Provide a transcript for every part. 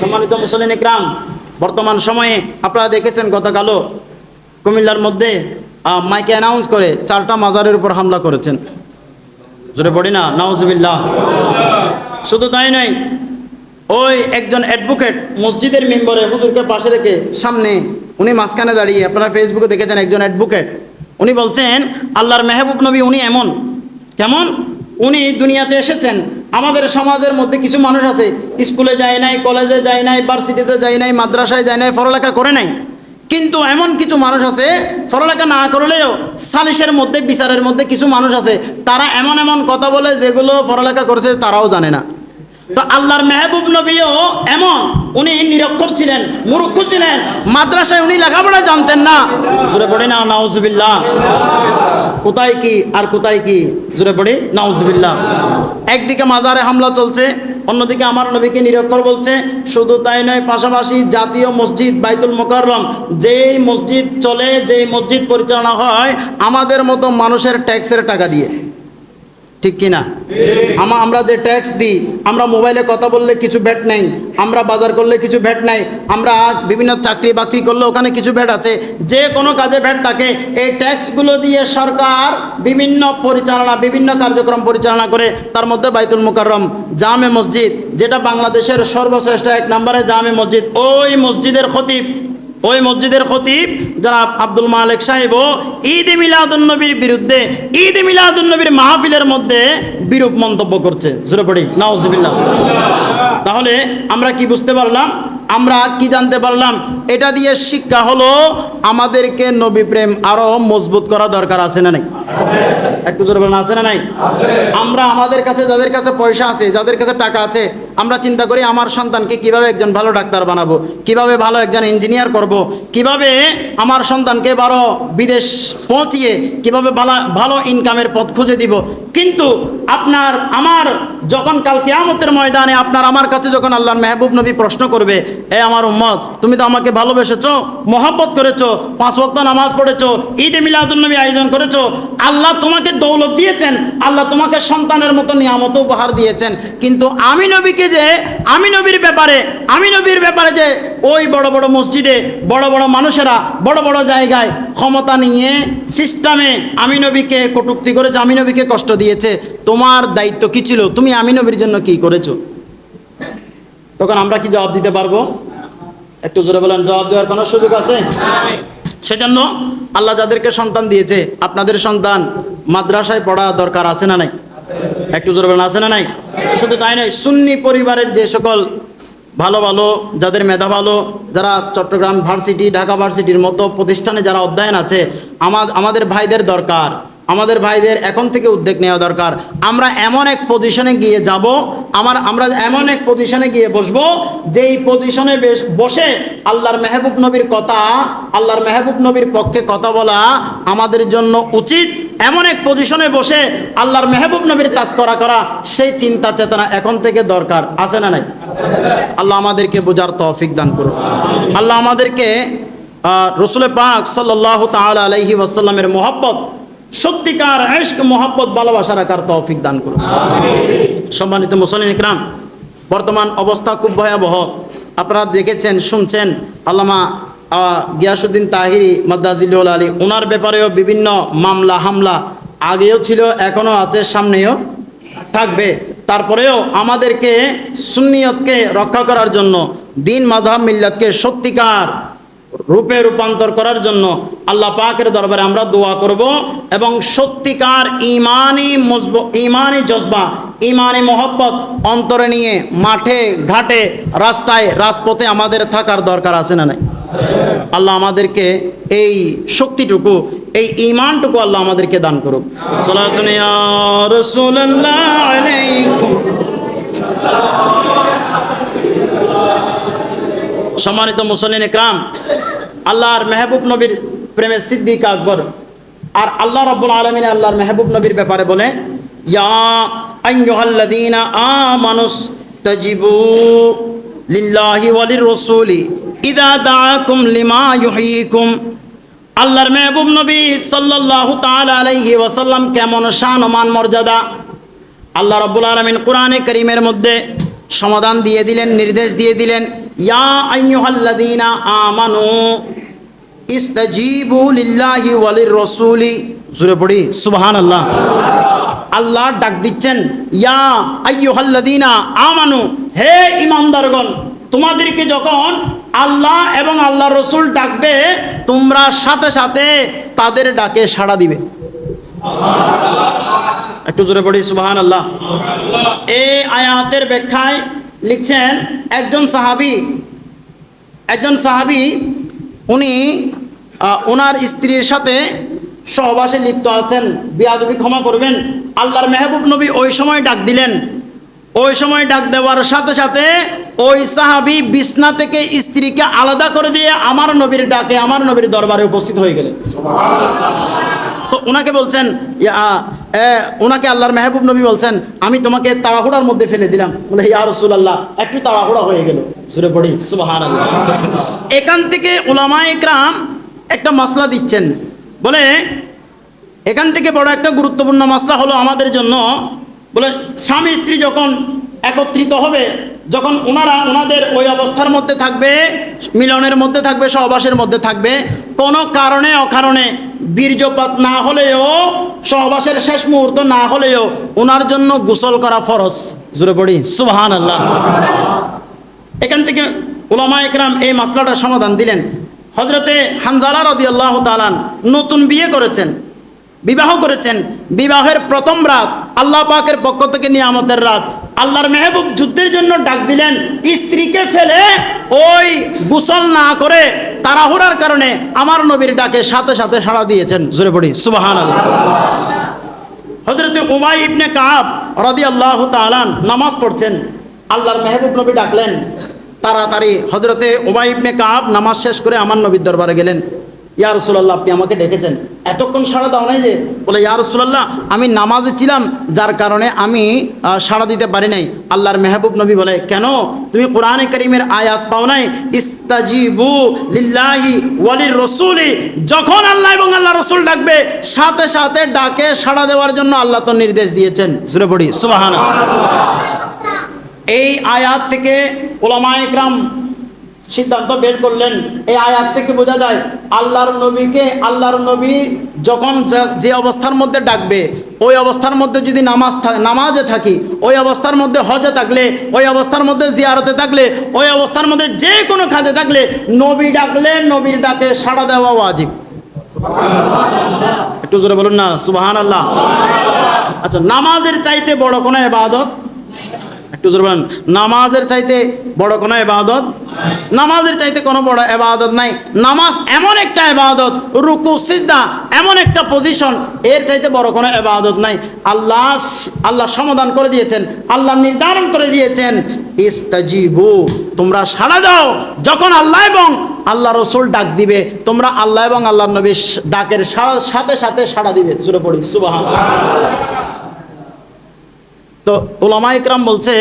সম্মানিত মুসলিন ইকরাম, বর্তমান সময়ে আপনারা দেখেছেন গতকালও কুমিল্লার মধ্যে মাইকে অ্যানাউন্স করে চারটা মাজারের উপর হামলা করেছেন। জোরে পড়ি না, নাউজুবিল্লাহ। শুধু তাই নয়, ওই একজন অ্যাডভোকেট মসজিদের মেম্বারে হুজুরকে পাশে রেখে সামনে উনি মাঝখানে দাঁড়িয়ে, আপনারা ফেসবুকে দেখেছেন একজন অ্যাডভোকেট উনি বলছেন, আল্লাহর মেহবুব নবী উনি এমন, কেমন? উনি দুনিয়াতে এসেছেন আমাদের সমাজের মধ্যে কিছু মানুষ আছে, স্কুলে যায় নাই কলেজে যায় নাই ভার্সিটিতে যায় নাই, মাদ্রাসায় যায় নাই, পড়ালেখা করে নাই। কিন্তু এমন কিছু মানুষ আছে, পড়ালেখা না করলেও সালিশের মধ্যে, বিচারের মধ্যে কিছু মানুষ আছে, তারা এমন এমন কথা বলে যেগুলো পড়ালেখা করেছে, তারাও জানে না। তো আল্লাহর মেহবুব নবীও এমন, উনি নিরক্ষর ছিলেন, মূর্খ ছিলেন, মাদ্রাসায় উনি লেখাপড়া জানতেন না। জোরে পড়ে না, নাউজুবিল্লাহ। কোথায় কি আর কোথায় কি? জোরে পড়ে, নাউজুবিল্লাহ। একদিকে মাজারে হামলা চলছে, অন্যদিকে আমার নবীকে নিরক্ষর বলছে, শুধু তাই নয়, পাশাপাশি জাতীয় মসজিদ বাইতুল মোকাররম, যেই মসজিদ চলে, যেই মসজিদ পরিচালনা হয়, আমাদের মতো মানুষের ট্যাক্সের টাকা দিয়ে। ঠিক কিনা? আমা আমরা যে ট্যাক্স দিই, আমরা মোবাইলে কথা বললে কিছু ভ্যাট নেই, আমরা বাজার করলে কিছু ভ্যাট নাই, আমরা বিভিন্ন চাকরি বাকরি করলে ওখানে কিছু ভ্যাট আছে, যে কোনো কাজে ভ্যাট থাকে, এই ট্যাক্সগুলো দিয়ে সরকার বিভিন্ন পরিচালনা, বিভিন্ন কার্যক্রম পরিচালনা করে, তার মধ্যে বাইতুল মুকাররম, জামে মসজিদ, যেটা বাংলাদেশের সর্বশ্রেষ্ঠ এক নম্বরে জামে মসজিদ, ওই মসজিদের খতিব। ওই মসজিদের খতিব যারা আব্দুল মালিক সাহেবও ঈদ মিলাদুন্নবীর বিরুদ্ধে, ঈদ মিলাদুন্নবীর মাহফিলের মধ্যে বিরূপ মন্তব্য করছে। জোরে পড়ি, নাউজুবিল্লাহ। তাহলে আমরা কি বুঝতে পারলাম? আমরা কি জানতে পারলাম? এটা দিয়ে শিক্ষা হলো, আমাদেরকে নবী প্রেম আরও মজবুত করা দরকার আছে না নাই? একটু জোরে বলেন আছে না নাই? আমরা আমাদের কাছে যাদের কাছে পয়সা আছে যাদের কাছে টাকা আছে আমরা চিন্তা করি আমার সন্তানকে কীভাবে একজন ভালো ডাক্তার বানাবো কীভাবে ভালো একজন ইঞ্জিনিয়ার করব কীভাবে আমার সন্তানকে বারো বিদেশ পৌঁছিয়ে কীভাবে ভালো ভালো ইনকামের পথ খুঁজে দিব। কিন্তু আপনার আমার যখন কাল কেয়ামতের ময়দানে আপনার আমার কাছে যখন আল্লাহর মেহবুব নবী প্রশ্ন করবে এ আমার উম্মত তুমি তো আমাকে ভালোবেসেছো মহব্বত করেছ পাঁচ ওয়াক্ত নামাজ পড়েছো ঈদে মিলাদুন্নবী আয়োজন করেছ আল্লাহ তোমাকে দৌলত দিয়েছেন, আল্লাহ তোমাকে সন্তানের মতো নিয়ামত উপহার দিয়েছেন। কিন্তু আমি নবীকে যে, আমি নবীর ব্যাপারে, আমি নবীর ব্যাপারে যে ওই বড় বড় মসজিদে, বড় বড় মানুষেরা, বড় বড় জায়গায় ক্ষমতা নিয়ে সিস্টেমে আমি নবীকে কটুক্তি করেছে, আমি নবীকে কষ্ট দিয়েছে, তোমার দায়িত্ব কি ছিল? তুমি আমি নবীর জন্য কি করেছ? তখন আমরা কি জবাব দিতে পারব? একটু জোরে বলেন, জবাব দেওয়ার কোনো সুযোগ আছে? সেজন্য আল্লাহ যাদেরকে সন্তান দিয়েছে, আপনাদের সন্তান মাদ্রাসায় পড়া দরকার আছে না নাই? একটু জোর বলেন, আছে না নাই? শুধু তাই নয়, সুন্নি পরিবারের যে সকল ভালো ভালো, যাদের মেধা ভালো, যারা চট্টগ্রাম ভার্সিটি, ঢাকা ভার্সিটির মতো প্রতিষ্ঠানে যারা অধ্যয়ন আছে, আমা- আমাদের ভাইদের দরকার। আমাদের ভাইদের এখন থেকে উদ্যোগ নেওয়া দরকার। আমরা এমন এক পজিশনে গিয়ে যাব, আমার, আমরা এমন এক পজিশনে গিয়ে বসবো, যেই পজিশনে বসে আল্লাহর মেহবুব নবীর কথা, আল্লাহর মেহবুব নবীর পক্ষে কথা বলা আমাদের জন্য উচিত। এমন এক পজিশনে বসে আল্লাহর মেহবুব নবীর কাজ করা করা, সেই চিন্তা চেতনা এখন থেকে দরকার। আছে না নাই? আল্লাহ আমাদেরকে বোঝার তৌফিক দান করুন। আল্লাহ আমাদেরকে রসুল পাক সাল্লাহ তাল আলাইহি ওয়াসাল্লামের মোহাব্বত সত্যিকার এশক মোহাব্বত ভালোবাসা রাখার তৌফিক দান করুন। সম্মানিত মুসলিম ইকরাম বর্তমান অবস্থা খুব ভয়াবহ। আপনারা দেখেছেন শুনছেন আল্লামা গিয়াসুদ্দিন তাহিরি মাদ্দাজিলুল আলী ওনার ব্যাপারেও বিভিন্ন মামলা হামলা আগেও ছিল এখনও আছে সামনেও থাকবে। তারপরেও আমাদেরকে সুন্নিয়তকে রক্ষা করার জন্য দিন মাঝহাব মিল্লাতকে সত্যিকার রূপে রূপান্তর করার জন্য আল্লাহ পাকের দরবারে আমরা দোয়া করব এবং সত্যিকার ইমানি মজব, ইমানি জজবা, ইমানি মোহব্বত অন্তরে নিয়ে মাঠে, ঘাটে, রাস্তায়, রাজপথে আমাদের থাকার দরকার আছে না নাই? আল্লাহ আমাদেরকে এই শক্তিটুকু, এই ইমানটুকু আল্লাহ আমাদেরকে দান করুক। সালাতুন ইয়া রাসূলুল্লাহ আলাইকুম। সম্মানিত মুসলিন ইকরাম, আল্লাহর মেহবুব নবীর প্রেমে সিদ্দিক আকবর আর আল্লাহ রব্বুল আলমিন আল্লাহর মেহবুব নবীর ব্যাপারে বলে, ইয়া আল্লাহর সাল্লাল্লাহু তাআলা আলাইহি ওয়াসাল্লাম কেমন শান মর্যাদা আল্লাহ রাব্বুল আলামিন কোরআনে কারীমের মধ্যে সমাধান দিয়ে দিলেন, নির্দেশ দিয়ে দিলেন। ইয়া ওয়ালির পড়ি আল্লাহ ডাক দিচ্ছেন, ইয়া আমানু, হে ইমানদারগণ, তোমাদেরকে যখন আল্লাহ এবং আল্লাহ রসুল ডাকবে, তোমরা সাথে সাথে তাদের ডাকে সাড়া দিবে। একটু জোরে পড়ি সুবাহান আল্লাহ এই আয়াতের ব্যাখ্যায় লিখছেন একজন সাহাবি। একজন সাহাবি উনি ওনার স্ত্রীর সাথে সহবাসে লিপ্ত আছেন। বিয়াদবি ক্ষমা করবেন। আল্লাহর মেহবুব নবী ওই সময় ডাক দিলেন। ওই সময় ডাক দেওয়ার সাথে সাথে ওই সাহাবি বিছনা থেকে স্ত্রীকে আলাদা করে দিয়ে আমার নবীর ডাকে আমার নবীর দরবারে উপস্থিত হয়ে গেলেন। তো ওনাকে বলছেন ইয়া, ওনাকে আল্লাহর মেহবুব নবী বলছেন, আমি তোমাকে তাড়াহুড়ার মধ্যে ফেলে দিলাম। বলে ইয়া রসুলাল্লাহ, একটু তাড়াহুড়া হয়ে গেল। সুরে পড়ি, সুবহানাল্লাহ। এখান থেকে ওলামা একরাম একটা মশলা দিচ্ছেন। বলে, এখান থেকে বড় একটা গুরুত্বপূর্ণ মশলা হলো আমাদের জন্য। বলে, স্বামী স্ত্রী যখন একত্রিত হবে, যখন ওনারা ওনাদের ওই অবস্থার মধ্যে থাকবে, মিলনের মধ্যে থাকবে, সহবাসের মধ্যে থাকবে, কোনো কারণে অকারণে বীর্যপাত না হলেও সহবাসের শেষ মুহূর্ত না হলেও ওনার জন্য গোসল করা ফরজ। জোরে পড়ি সুবাহান আল্লাহ এখান থেকে ওলামা একরাম এই মাসলাটা সমাধান দিলেন। হজরতে হানজালা রদি আল্লাহ তালান নতুন বিয়ে করেছেন, বিবাহ করেছেন। বিবাহের প্রথম রাত আল্লাহ পাকের পক্ষ থেকে নিয়ামতের রাত আল্লাহর মেহবুব যুদ্ধের জন্য ডাক দিলেন, স্ত্রীকে ফেলে ওই গোসল না করে তাড়াহুড়ার কারণে আমার নবীর ডাকে সাথে সাথে সাড়া দিয়েছেন। জোরে পড়ি সুবাহান হজরত উমাই ইবনে কাব রাদি আল্লাহ তালান নামাজ পড়ছেন। আল্লাহর মেহবুব নবী ডাকলেন, তাড়াতাড়ি। হজরতে উমাই ইবনে কাব নামাজ শেষ করে আমার নবীর দরবারে গেলেন। ইয়া রসুলাল্লাহ, আপনি আমাকে ডেকেছেন। এতক্ষণ সাড়া দাও নাই যে, বলে, ইয়া রসুলাল্লাহ, আমি নামাজে ছিলাম, যার কারণে আমি সাড়া দিতে পারি নাই। আল্লাহর মেহবুব নবী বলে, কেন? তুমি কোরআনে করিমের আয়াত পাও নাই? ইস্তাজিবু লিল্লাহি ওয়ালির রসুলি। যখন আল্লাহ এবং আল্লাহ রসুল ডাকবে, সাথে সাথে ডাকে সাড়া দেওয়ার জন্য আল্লাহ তো নির্দেশ দিয়েছেন। সুরে পড়ি সুবাহানা এই আয়াত থেকে ওলামা একরাম সিদ্ধান্ত বের করলেন। এই আয়াত থেকে বোঝা যায়, আল্লাহর নবীকে, আল্লাহর নবী যখন যে অবস্থার মধ্যে ডাকবে, ওই অবস্থার মধ্যে যদি নামাজ নামাজে থাকি, ওই অবস্থার মধ্যে হজে থাকলে, ওই অবস্থার মধ্যে জিয়ারতে থাকলে, ওই অবস্থার মধ্যে যে কোনো খাতে থাকলে, নবী ডাকলে, নবীর ডাকে সাড়া দেওয়া ওয়াজিব। একটু জোরে বলুন না সুবাহান আল্লাহ আচ্ছা নামাজের চাইতে বড় কোনো এবাদত একটু জোরে বলেন, নামাজের চাইতে বড় কোনো এবাদত নামাজের চাইতে কোনো বড় এবাদত নাই। নামাজ এমন একটা এবাদত রুকু, সিজদা, এমন একটা পজিশন এর চাইতে বড় কোনো এবাদত নাই। আল্লাহ আল্লাহ সমাধান করে দিয়েছেন, আল্লাহ নির্ধারণ করে দিয়েছেন, ইস্তাজিবু, তোমরা সাড়া দাও। যখন আল্লাহ এবং আল্লাহ রসুল ডাক দিবে, তোমরা আল্লাহ এবং আল্লাহ নবীর ডাকের সাথে সাথে সাড়া দিবে। সুরে পড়ি সুবাহ তো ওলামা ইকরাম বলছে,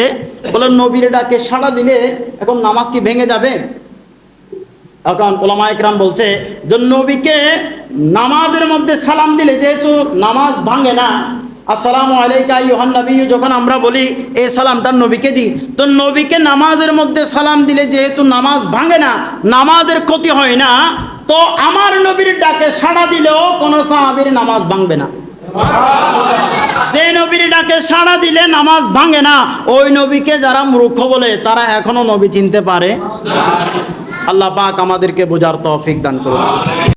বলে নবীর ডাকে সাড়া দিলে এখন নামাজ কি ভেঙে যাবে? এখন ওলামা ইকরাম বলছে যে নবীকে নামাজের মধ্যে সালাম দিলে যেহেতু নামাজ ভাঙে না, আসসালামু আলাইকা ইউহান নবী, যখন আমরা বলি এই সালামটা নবীকে দিই। তো নবীকে নামাজের মধ্যে সালাম দিলে যেহেতু নামাজ ভাঙে না, নামাজের ক্ষতি হয় না, তো আমার নবীর ডাকে সাড়া দিলেও কোনো সাহাবীর নামাজ ভাঙবে না। যে নবীর ডাকে সাড়া দিলে নামাজ ভাঙে না, ওই নবীকে যারা মূর্খ বলে, তারা এখনও নবী চিনতে পারে? আল্লাহ পাক আমাদেরকে বোঝার তৌফিক দান করুন।